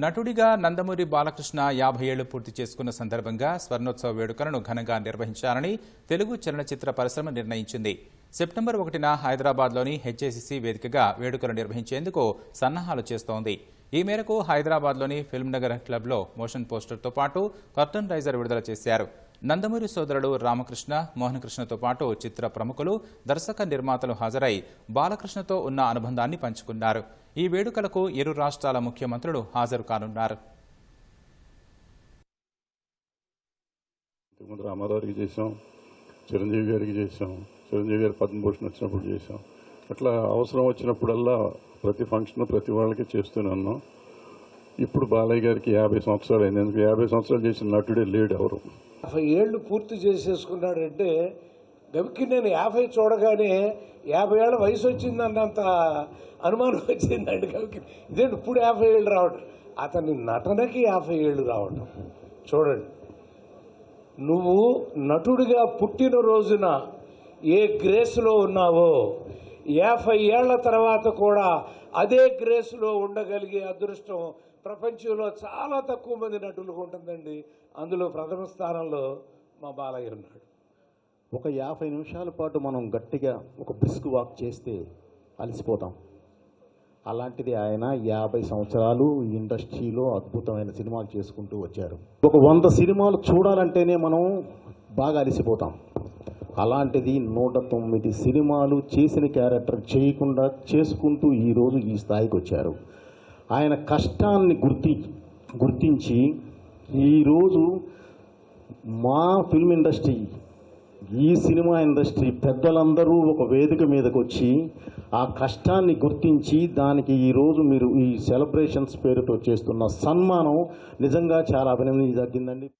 నటుడిగా నందమూరి బాలకృష్ణ యాభై ఏళ్ళు పూర్తి చేసుకున్న సందర్భంగా స్వర్ణోత్సవ వేడుకలను ఘనంగా నిర్వహించాలని తెలుగు చలనచిత్ర పరిశ్రమ నిర్ణయించింది. సెప్టెంబర్ ఒకటిన హైదరాబాద్లోని హెచ్ఏసీసీ వేదికగా వేడుకలు నిర్వహించేందుకు సన్నాహాలు చేస్తోంది. ఈ మేరకు హైదరాబాద్లోని ఫిల్మ్ నగర్ క్లబ్లో మోషన్ పోస్టర్తో పాటు కర్టన్ రైజర్ విడుదల చేశారు. నందమూరి సోదరుడు రామకృష్ణ మోహనకృష్ణతో పాటు చిత్ర ప్రముఖులు దర్శక నిర్మాతలు హాజరై బాలకృష్ణతో ఉన్న అనుబంధాన్ని పంచుకున్నారు. ఈ వేడుకలకు ఇరు రాష్ట్రాల ముఖ్యమంత్రులు హాజరు కానున్నారు. రామారావుకి చేసాం చిరంజీవి గారికి చేసాం చిరంజీవి గారి పద్మభూషణ్ వచ్చినప్పుడు చేసాం అట్లా అవసరం వచ్చినప్పుడల్లా ప్రతి ఫంక్షన్ ప్రతి వాళ్ళకి చేస్తూనే ఉన్నాం. ఇప్పుడు బాలయ్య గారికి యాభై సంవత్సరాలు అయింది. ఎందుకు? యాభై సంవత్సరాలు చేసిన నటుడే లేడు ఎవరు? యాభై ఏళ్ళు పూర్తి చేసేసుకున్నాడంటే గమికి నేను యాభై చూడగానే యాభై ఏళ్ళ వయసు వచ్చిందన్నంత అనుమానం వచ్చిందండి గమికి ఇదేంటి ఇప్పుడు యాభై ఏళ్ళు రావడం? అతని నటనకి యాభై ఏళ్ళు రావటం చూడండి. నువ్వు నటుడిగా పుట్టిన రోజున ఏ గ్రేస్లో ఉన్నావో యాభై ఏళ్ళ తర్వాత కూడా అదే గ్రేస్లో ఉండగలిగే అదృష్టం ప్రపంచంలో చాలా తక్కువ మంది నటులకు ఉంటుందండి. అందులో ప్రథమ స్థానంలో మా బాలయ్య ఉన్నాడు. ఒక యాభై నిమిషాల పాటు మనం గట్టిగా ఒక బ్రిస్క్ వాక్ చేస్తే అలసిపోతాం. అలాంటిది ఆయన యాభై సంవత్సరాలు ఇండస్ట్రీలో అద్భుతమైన సినిమాలు చేసుకుంటూ వచ్చారు. ఒక వంద సినిమాలు చూడాలంటేనే మనం బాగా అలసిపోతాం. అలాంటిది నూట తొమ్మిది సినిమాలు చేసిన క్యారెక్టర్ చేయకుండా చేసుకుంటూ ఈరోజు ఈ స్థాయికి వచ్చారు. ఆయన కష్టాన్ని గుర్తి గుర్తించి ఈరోజు మా ఫిల్మ్ ఇండస్ట్రీ ఈ సినిమా ఇండస్ట్రీ పెద్దలందరూ ఒక వేదిక మీదకి వచ్చి ఆ కష్టాన్ని గుర్తించి దానికి ఈరోజు మీరు ఈ సెలబ్రేషన్స్ పేరుతో చేస్తున్న సన్మానం నిజంగా చాలా అభినందించదగ్గిందండి